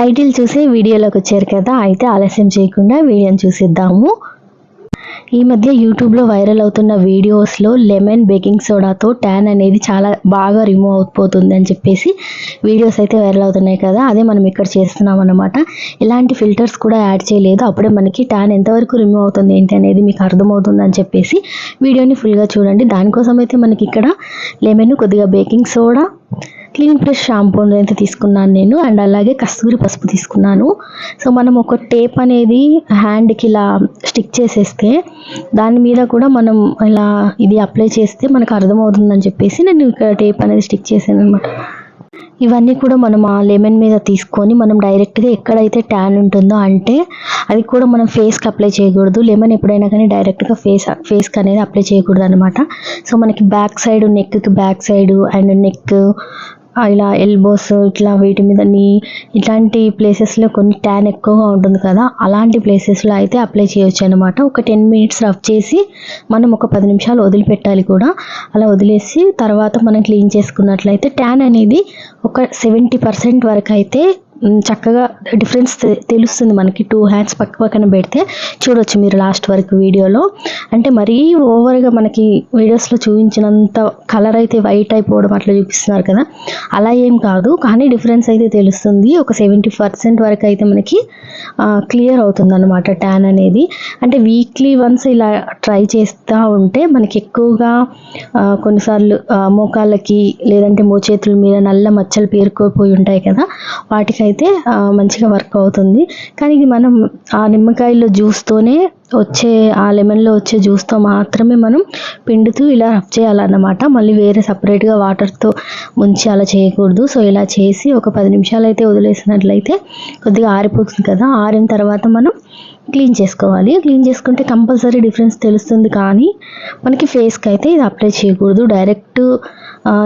Title చూసి వీడియోలోకి వచ్చారు కదా అయితే ఆలస్యం చేయకుండా వీడియోని చూసిద్దాము. ఈ మధ్య యూట్యూబ్లో వైరల్ అవుతున్న వీడియోస్లో లెమన్ బేకింగ్ సోడాతో ట్యాన్ అనేది చాలా బాగా రిమూవ్ అవుతుంది అని చెప్పేసి వీడియోస్ అయితే వైరల్ అవుతున్నాయి కదా అదే మనం ఇక్కడ చేస్తున్నాం అనమాట ఇలాంటి ఫిల్టర్స్ కూడా యాడ్ చేయలేదు అప్పుడే మనకి ట్యాన్ ఎంతవరకు రిమూవ్ అవుతుంది ఏంటి అనేది మీకు అర్థమవుతుంది అని చెప్పేసి వీడియోని ఫుల్గా చూడండి. దానికోసం అయితే మనకి ఇక్కడ లెమన్ కొద్దిగా baking soda clean plus shampoo అయితే తీసుకున్నాను నేను అండ్ అలాగే కస్తూరి పసుపు తీసుకున్నాను. సో మనం ఒక టేప్ అనేది హ్యాండ్కి ఇలా స్టిక్ చేసేస్తే దాని మీద కూడా మనం ఇలా ఇది అప్లై చేస్తే మనకు అర్థమవుతుందని చెప్పేసి నేను ఇక్కడ టేప్ అనేది స్టిక్ చేశాను అనమాట ఇవన్నీ కూడా మనం ఆ లెమన్ మీద తీసుకొని మనం డైరెక్ట్గా ఎక్కడైతే ట్యాన్ ఉంటుందో అంటే అది కూడా మనం ఫేస్కి అప్లై చేయకూడదు. లెమన్ ఎప్పుడైనా కానీ డైరెక్ట్గా ఫేస్ ఫేస్కి అనేది అప్లై చేయకూడదు అనమాట సో మనకి బ్యాక్ సైడ్ నెక్కి బ్యాక్ సైడ్ అండ్ నెక్ ఇలా ఎల్బోస్ ఇట్లా వీటి మీద నీ ఇట్లాంటి ప్లేసెస్లో కొన్ని ట్యాన్ ఎక్కువగా ఉంటుంది కదా అలాంటి ప్లేసెస్లో అయితే అప్లై చేయొచ్చు అనమాట ఒక టెన్ మినిట్స్ రఫ్ చేసి మనం ఒక పది నిమిషాలు వదిలిపెట్టాలి కూడా. అలా వదిలేసి తర్వాత మనం క్లీన్ చేసుకున్నట్లయితే ట్యాన్ అనేది ఒక సెవెంటీ పర్సెంట్ వరకు అయితే చక్కగా డిఫరెన్స్ తె- తెలుస్తుంది మనకి. టూ హ్యాండ్స్ పక్క పక్కన పెడితే చూడొచ్చు మీరు లాస్ట్ వరకు వీడియోలో. అంటే మరీ ఓవర్గా మనకి వీడియోస్లో చూపించినంత కలర్ అయితే వైట్ అయిపోవడం అట్లా చూపిస్తున్నారు కదా. అలా ఏం కాదు. కానీ డిఫరెన్స్ అయితే తెలుస్తుంది. ఒక సెవెంటీ పర్సెంట్ వరకు అయితే మనకి క్లియర్ అవుతుంది అనమాట ట్యాన్ అనేది. అంటే వీక్లీ వన్స్ ఇలా ట్రై చేస్తూ ఉంటే మనకి ఎక్కువగా కొన్నిసార్లు మోకాళ్ళకి లేదంటే మోచేతుల మీద నల్ల మచ్చలు పేరుకోపోయి ఉంటాయి కదా. వాటికి ఆ, మంచిగా వర్క్ అవుతుంది. కానీ ఇది మనం ఆ నిమ్మకాయల జ్యూస్తోనే వచ్చే ఆ లెమన్లో వచ్చే జ్యూస్తో మాత్రమే మనం పిండుతూ ఇలా రఫ్ చేయాలన్నమాట. మళ్ళీ వేరే సపరేట్గా వాటర్తో ముంచి అలా చేయకూడదు. సో ఇలా చేసి ఒక పది నిమిషాలు అయితే వదిలేసినట్లయితే కొద్దిగా ఆరిపోతుంది కదా. ఆరిన తర్వాత మనం క్లీన్ చేసుకోవాలి. క్లీన్ చేసుకుంటే కంపల్సరీ డిఫరెన్స్ తెలుస్తుంది కానీ మనకి ఫేస్కి అయితే ఇది అప్లై చేయకూడదు. డైరెక్ట్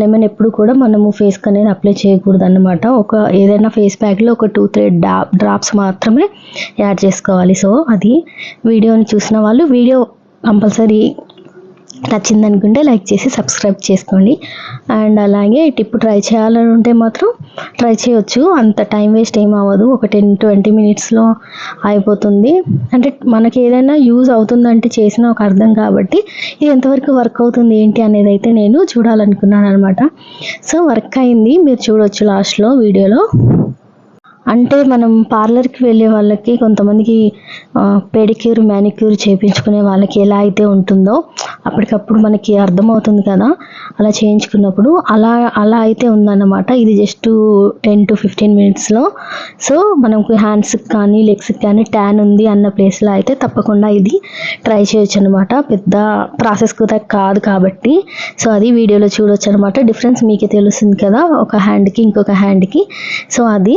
లెమన్ ఎప్పుడు కూడా మనము ఫేస్కి అనేది అప్లై చేయకూడదు అన్నమాట ఒక ఏదైనా ఫేస్ ప్యాక్లో ఒక టూ త్రీ డా డ్రాప్స్ మాత్రమే యాడ్ చేసుకోవాలి. సో అది వీడియో వీడియోని చూసిన వాళ్ళు వీడియో కంపల్సరీ నచ్చింది అనుకుంటే లైక్ చేసి సబ్స్క్రైబ్ చేసుకోండి. అండ్ అలాగే ఈ టిప్ ట్రై చేయాలని ఉంటే మాత్రం ట్రై చేయొచ్చు. అంత టైం వేస్ట్ ఏం అవ్వదు. ఒక టెన్ ట్వంటీ మినిట్స్లో అయిపోతుంది. అంటే మనకి ఏదైనా యూజ్ అవుతుందంటే చేసిన ఒక అర్థం కాబట్టి ఇది ఎంతవరకు వర్క్ అవుతుంది ఏంటి అనేది అయితే నేను చూడాలనుకున్నాను అనమాట సో వర్క్ అయింది. మీరు చూడొచ్చు లాస్ట్లో వీడియోలో. అంటే మనం పార్లర్కి వెళ్ళే వాళ్ళకి కొంతమందికి పెడిక్యూర్ మ్యానిక్యూర్ చేయించుకునే వాళ్ళకి ఎలా అయితే ఉంటుందో అప్పటికప్పుడు మనకి అర్థమవుతుంది కదా. అలా చేయించుకున్నప్పుడు అలా అలా అయితే ఉందన్నమాట. ఇది జస్ట్ టెన్ టు ఫిఫ్టీన్ మినిట్స్లో సో మనకు హ్యాండ్స్కి కానీ లెగ్స్కి కానీ ట్యాన్ ఉంది అన్న ప్లేస్లో అయితే తప్పకుండా ఇది ట్రై చేయొచ్చు అనమాట పెద్ద ప్రాసెస్ కూడా కాదు కాబట్టి. సో అది వీడియోలో చూడొచ్చు అనమాట డిఫరెన్స్ మీకే తెలుస్తుంది కదా ఒక హ్యాండ్కి ఇంకొక హ్యాండ్కి సో అది